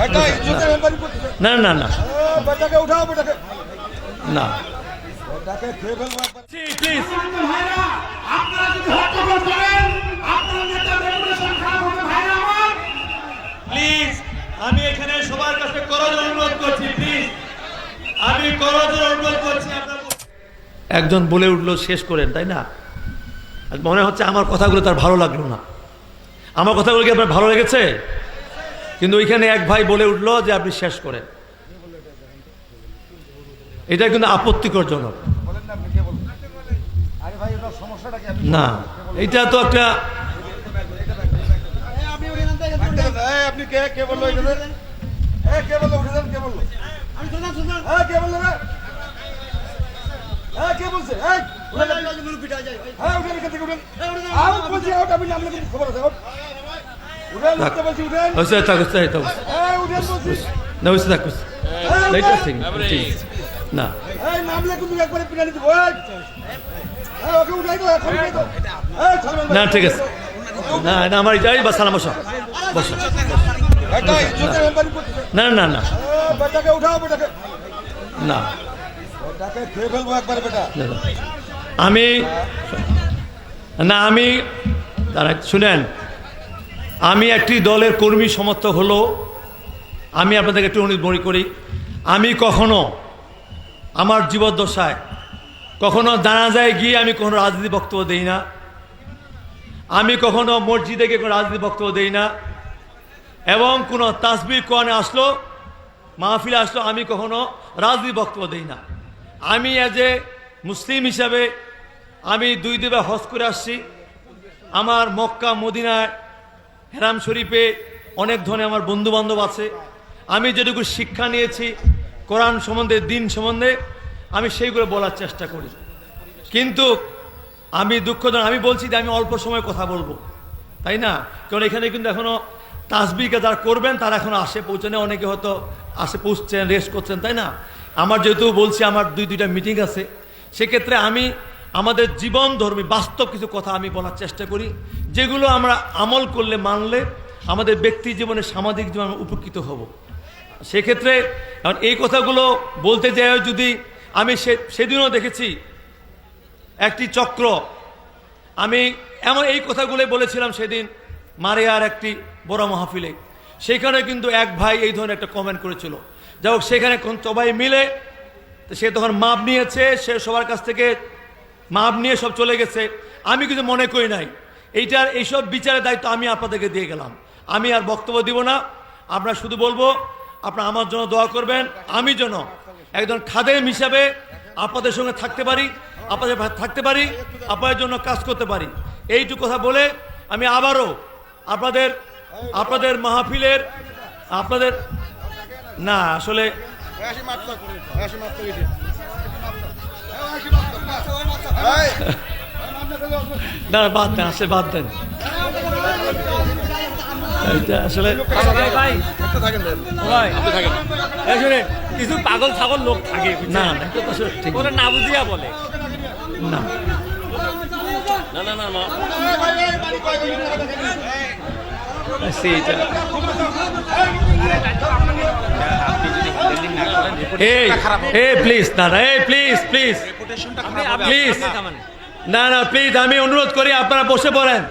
না না না না। প্লিজ ভাইরা আপনারা যদি হট্টগোল করেন আপনার নেতা রেপুটেশন খারাপ হবে ভাইরা আমার। প্লিজ আমি এখানে সবার কাছে করজ অনুরোধ করছি প্লিজ আমি করজ অনুরোধ করছি একজন বলে উঠল শেষ করেন তাই না? মনে হচ্ছে আমার কথাগুলো তার ভালো লাগল না। আমার কথাগুলো কি আপনার ভালো লেগেছে? কিন্তু ওইখানে এক ভাই বলে উঠল যে আপনি শেষ করেন। এটা কিন্তু আপত্তিকরজনক বলেন না আপনি কে বলবেন আরে ভাই ওটার সমস্যাটা কি? আপনি না এটা তো একটা হ্যাঁ হ্যাঁ। হ্যাঁ খবর আছে হয়েছে থাক হয়েছে থাক। না হয়েছে থাক লাইটার উঠেন। না। না ঠিক আছে। না না আমার যাই বা সালাম বসো। বসো। না না না না। আমি না আমি দাঁড়া শুনেন। আমি একটি দলের কর্মী সমর্থক হলো। আমি আপনাদেরকে একটু মনে করি। আমি কখনো আমার জীবদ্দশায় কখনো জানাজায় গিয়ে আমি কোনো রাজনীতি বক্তব্য দেই না। আমি কখনো মসজিদে গিয়ে কোনো রাজনীতি বক্তব্য দেই না। এবং কোনো তাসবির কোয়ানে আসলো, মাহফিলে আসলো, আমি কখনো রাজনীতি বক্তব্য দেই না। আমি অ্যাজ এ মুসলিম হিসাবে আমি দুই দুবার হজ করে আসছি। আমার মক্কা, মদিনায় হেরাম শরীফে অনেক ধরনের আমার বন্ধু বান্ধব আছে। আমি যেটুকু শিক্ষা নিয়েছি, কোরআন সম্বন্ধে, দিন সম্বন্ধে, আমি সেইগুলো বলার চেষ্টা করি। কিন্তু আমি দুঃখজনক আমি বলছি যে আমি অল্প সময় কথা বলব। তাই না? কারণ এখানে কিন্তু এখনও তাসবিকে যারা করবেন, তারা এখনও আসে পৌঁছানে অনেকে হয়তো আসে পৌঁছছেন রেস্ট করছেন, তাই না? আমার যেহেতু বলছি, আমার দুই, দুইটা মিটিং আছে। সেক্ষেত্রে আমি, আমাদের জীবন ধর্মী বাস্তব কিছু কথা আমি বলার চেষ্টা করি। যেগুলো আমরা আমল করলে মানলে আমাদের ব্যক্তি জীবনে, সামাজিক জীবনে উপকৃত হব। সেক্ষেত্রে কারণ এই কথাগুলো বলতে যাই যদি, আমি সে, সেদিনও দেখেছি একটি চক্র। আমি এমন এই কথাগুলো বলেছিলাম সেদিন মারিয়ার একটি বড় মাহফিলে। সেখানে কিন্তু এক ভাই এই ধরনের একটা কমেন্ট করেছিল। যাই হোক, সেখানে সবাই মিলে সে তখন মাপ নিয়েছে, সে সবার কাছ থেকে মাপ নিয়ে সব চলে গেছে। আমি কিছু মনে করি নাই। এইটার এইসব বিচারের দায়িত্ব আমি আপনাদেরকে দিয়ে গেলাম। আমি আর বক্তব্য দিব না। আপনারা শুধু বলব, আপনারা আমার জন্য দোয়া করবেন। আমি যেন একজন খাদেম হিসাবে আপনাদের সঙ্গে থাকতে পারি, আপনাদের থাকতে পারি, আপনাদের জন্য কাজ করতে পারি। এইটুকু কথা বলে আমি আবারও আপনাদের আপনাদের মাহফিলের, আপনাদের, না, আসলে না না, বাদ দেন আসলে বাদ দেন। আসলে কিছু পাগল ছাগল লোক থাকে না ওরা না বুঝিয়া বলে। না। না না না না। সেইটা এই এই প্লিজ দাদা এই প্লিজ প্লিজ প্লিজ না না প্লিজ আমি অনুরোধ করি আপনারা বসে পড়েন।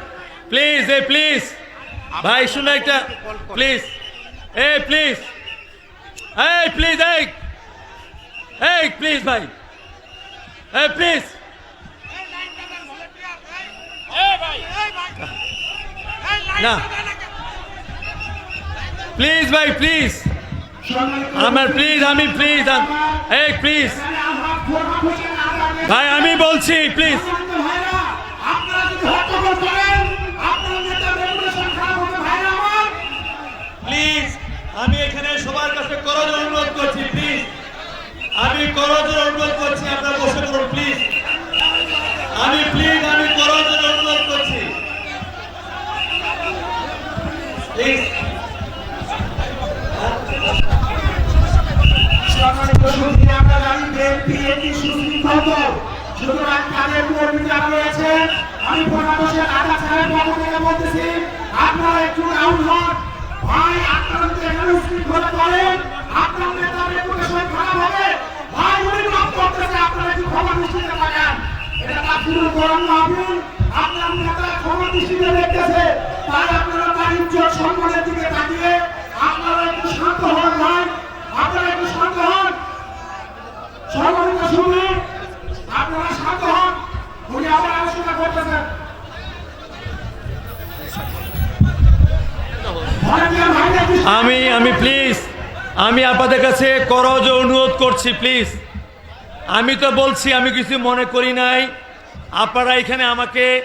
প্লিজ এ প্লিজ ভাই শুনে একটা প্লিজ এ প্লিজ এই প্লিজ এই। এই প্লিজ ভাই। এই প্লিজ না। প্লিজ ভাই প্লিজ আমার প্লিজ আমি প্লিজ এই প্লিজ ভাই আমি বলছি প্লিজ ভাইরা আপনারা যদি হট্টগোল করেন আপনার নেতা রেপুটেশন খারাপ হবে ভাইরা আমার। প্লিজ আমি এখানে সবার কাছে করজ অনুরোধ করছি প্লিজ। আমি করজ অনুরোধ করছি আপনারা বসে পড়ুন প্লিজ। আমি প্লিজ আমি করজ অনুরোধ করছি। প্লিজ। আমরা জানি বিএনপি একটি সুশৃঙ্খল দল। সুতরাং তাদের কর্মীরা রয়েছে আমি প্রশাসনের আদা সাহেব বাবু থেকে বলতেছি, আপনারা একটু রাউন্ড হন। ভাই, আপনারা যদি এখানে উপস্থিত হতে পারেন আপনার নেতার রেপুটেশন খারাপ হবে। ভাই, উনি মাফ করতেছে, আপনারা একটু ক্ষমা দৃষ্টিতে থাকেন এটা তাফসিরুল কোরআন মাহফিল। আমি আমি প্লিজ আমি আপনাদের কাছে করজ অনুরোধ করছি প্লিজ আমি তো বলছি, আমি কিছু মনে করি নাই। আপনারা এখানে আমাকে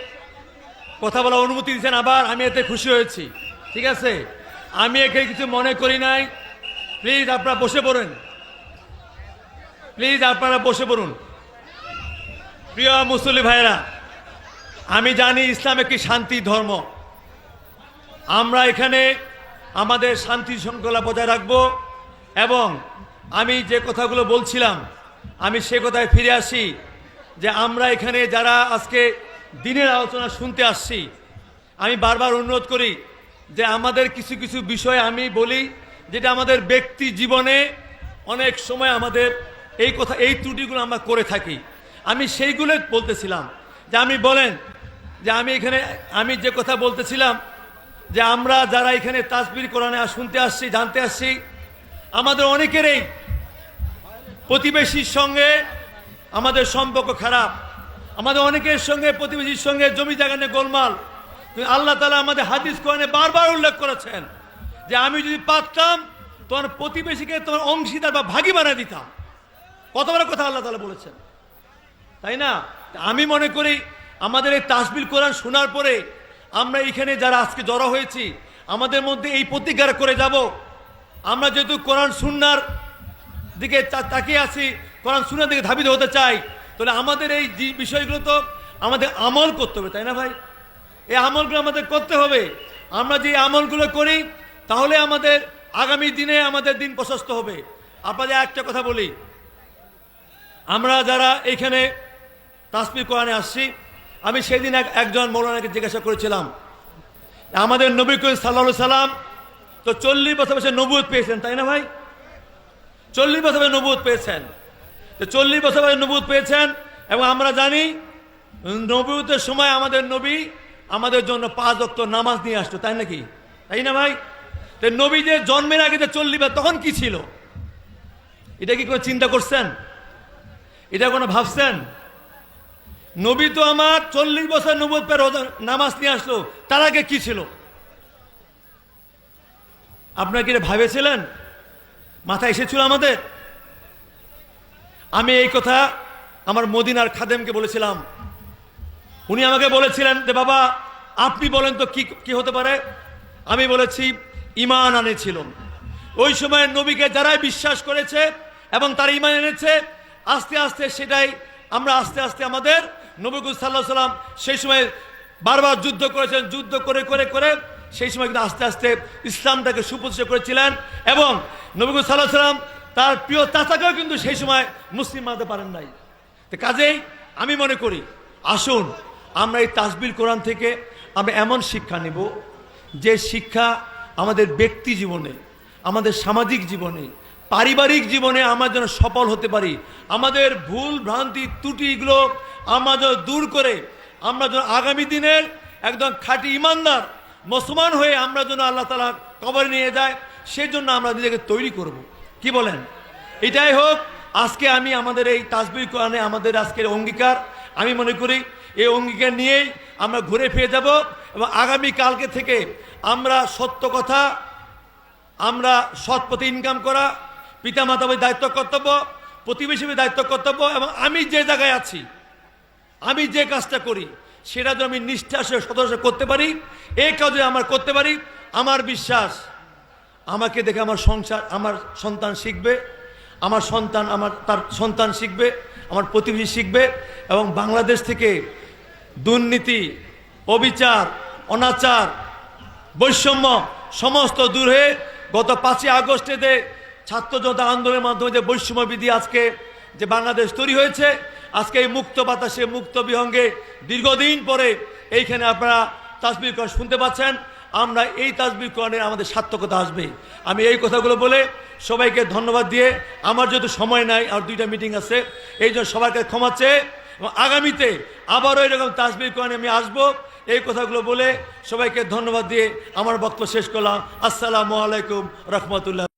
কথা বলার অনুমতি দিচ্ছেন আবার, আমি এতে খুশি হয়েছি। ঠিক আছে? আমি এখানে কিছু মনে করি নাই। প্লিজ আপনারা বসে পড়ুন। প্লিজ আপনারা বসে পড়ুন। প্রিয় মুসলি ভাইরা আমি জানি ইসলাম একটি শান্তি ধর্ম। আমরা এখানে আমাদের শান্তি শৃঙ্খলা বজায় রাখব এবং আমি যে কথাগুলো বলছিলাম, আমি সে কথায় ফিরে আসি যে আমরা এখানে যারা আজকে দিনের আলোচনা শুনতে আসছি, আমি বারবার অনুরোধ করি যে আমাদের কিছু কিছু বিষয় আমি বলি যেটা আমাদের ব্যক্তি জীবনে অনেক সময় আমাদের এই কথা, এই ত্রুটিগুলো আমরা করে থাকি। আমি সেইগুলো বলতেছিলাম যে আমি বলেন যে আমি এখানে, আমি যে কথা বলতেছিলাম যে আমরা যারা এখানে তাসবির কোরআনে শুনতে আসছি, জানতে আসছি, আমাদের অনেকেরই প্রতিবেশীর সঙ্গে আমাদের সম্পর্ক খারাপ। আমাদের অনেকের সঙ্গে, প্রতিবেশীর সঙ্গে জমি জায়গা নিয়ে গোলমাল আল্লাহ তালা আমাদের হাদিস কোরআনে বারবার উল্লেখ করেছেন যে আমি যদি পারতাম, তোমার প্রতিবেশীকে তোমার অংশীদার বা ভাগি বানিয়ে দিতাম। কত বড় কথা আল্লাহ তালা বলেছেন। তাই না? আমি মনে করি আমাদের এই তাসবিল কোরআন শোনার পরে আমরা এখানে যারা আজকে জড়ো হয়েছি, আমাদের মধ্যে এই প্রতিজ্ঞা করে যাব। আমরা যেহেতু কোরআন সুন্নার দিকে তাকিয়ে আছি, কোরআন সুন্নার দিকে ধাবিত হতে চাই, তাহলে আমাদের এই বিষয়গুলো তো আমাদের আমল করতে হবে, তাই না ভাই? এই আমলগুলো আমাদের করতে হবে। আমরা যে আমলগুলো করি, তাহলে আমাদের আগামী দিনে আমাদের দিন প্রশস্ত হবে। আপনাদের একটা কথা বলি। আমরা যারা এইখানে তাসবির কোরআনে আসছি আমি সেদিন এক একজন মৌলানাকে জিজ্ঞাসা করেছিলাম, আমাদের নবী করিম সাল্লা সাল্লাম তো চল্লিশ বছর বয়সে নবুত পেয়েছেন, তাই না ভাই? চল্লিশ বছর বয়সে নবুত পেয়েছেন। তো চল্লিশ বছর বয়সে নবুত পেয়েছেন এবং আমরা জানি নবুতের সময় আমাদের নবী আমাদের জন্য পাঁচ অক্ত নামাজ নিয়ে আসতো, তাই নাকি? তাই না ভাই? তো নবী যে জন্মের আগে যে চল্লিশ তখন কি ছিল? এটা কি কোনো চিন্তা করছেন? এটা কোনো ভাবছেন? নবী তো আমার চল্লিশ বছর নবদ পে নামাজ নিয়ে আসলো। তার আগে কি ছিল? আপনারা কি ভাবেছিলেন? মাথা এসেছিল আমাদের? আমি এই কথা আমার মদিনার খাদেমকে বলেছিলাম। উনি আমাকে বলেছিলেন যে, বাবা, আপনি বলেন তো কি কি হতে পারে? আমি বলেছি, ইমান আনেছিল ওই সময় নবীকে যারাই বিশ্বাস করেছে এবং তারা ইমান এনেছে, আস্তে আস্তে সেটাই আমরা আস্তে আস্তে আমাদের নবীকুল সাল্লাহ সাল্লাম সেই সময় বারবার যুদ্ধ করেছেন, যুদ্ধ করে করে করে সেই সময় কিন্তু আস্তে আস্তে ইসলামটাকে সুপ্রতিষ্ঠা করেছিলেন এবং নবীকুল সাল্লাহ সাল্লাম তার প্রিয় চাচাকেও কিন্তু সেই সময় মুসলিম মানতে পারেন নাই। তো কাজেই আমি মনে করি, আসুন আমরা এই তাসবিল কোরআন থেকে আমরা এমন শিক্ষা নেব যে শিক্ষা আমাদের ব্যক্তি জীবনে, আমাদের সামাজিক জীবনে, পারিবারিক জীবনে আমরা যেন সফল হতে পারি। আমাদের ভুল, ভ্রান্তি, ত্রুটিগুলো আমরা যেন দূর করে আমরা যেন আগামী দিনের একদম খাঁটি ইমানদার, মুসলমান হয়ে আমরা যেন আল্লাহ তালা কবরে নিয়ে যায় সেই জন্য আমরা নিজেকে তৈরি করব। কি বলেন? এটাই হোক, আজকে আমি আমাদের এই তাসবির কোরআনে আমাদের আজকের অঙ্গীকার। আমি মনে করি এই অঙ্গীকার নিয়েই আমরা ঘুরে ফিরে যাব এবং আগামী কালকে থেকে আমরা সত্য কথা, আমরা সৎ পথে ইনকাম করা পিতা মাতা দায়িত্ব কর্তব্য প্রতিবেশী দায়িত্ব কর্তব্য এবং আমি যে জায়গায় আছি আমি যে কাজটা করি, সেটা যদি আমি নিষ্ঠাসে সদস্য করতে পারি এই কাজ আমার করতে পারি, আমার বিশ্বাস, আমাকে দেখে আমার সংসার, আমার সন্তান শিখবে, আমার সন্তান, আমার, তার সন্তান শিখবে, আমার প্রতিবেশী শিখবে, এবং বাংলাদেশ থেকে দুর্নীতি, অবিচার, অনাচার, বৈষম্য, সমস্ত দূর হয়ে গত পাঁচই আগস্টে যে ছাত্র জনতা আন্দোলনের মাধ্যমে যে বৈষম্য বিধি আজকে যে বাংলাদেশ তৈরি হয়েছে আজকে এই মুক্ত বাতাসে, মুক্ত বিহঙ্গে দীর্ঘদিন পরে এইখানে আপনারা তাসবির কর শুনতে পাচ্ছেন। আমরা এই তাসবির করণের আমাদের সার্থকতা আসবে। আমি এই কথাগুলো বলে সবাইকে ধন্যবাদ দিয়ে আমার যেহেতু সময় নাই, আর দুইটা মিটিং আছে, এই জন্য সবাইকে ক্ষমা চেয়ে এবং আগামীতে আবারও এরকম তাসবির কোরআনে আমি আসব। এই কথাগুলো বলে সবাইকে ধন্যবাদ দিয়ে আমার বক্তব্য শেষ করলাম। আসসালামু আলাইকুম রহমতুল্লাহ।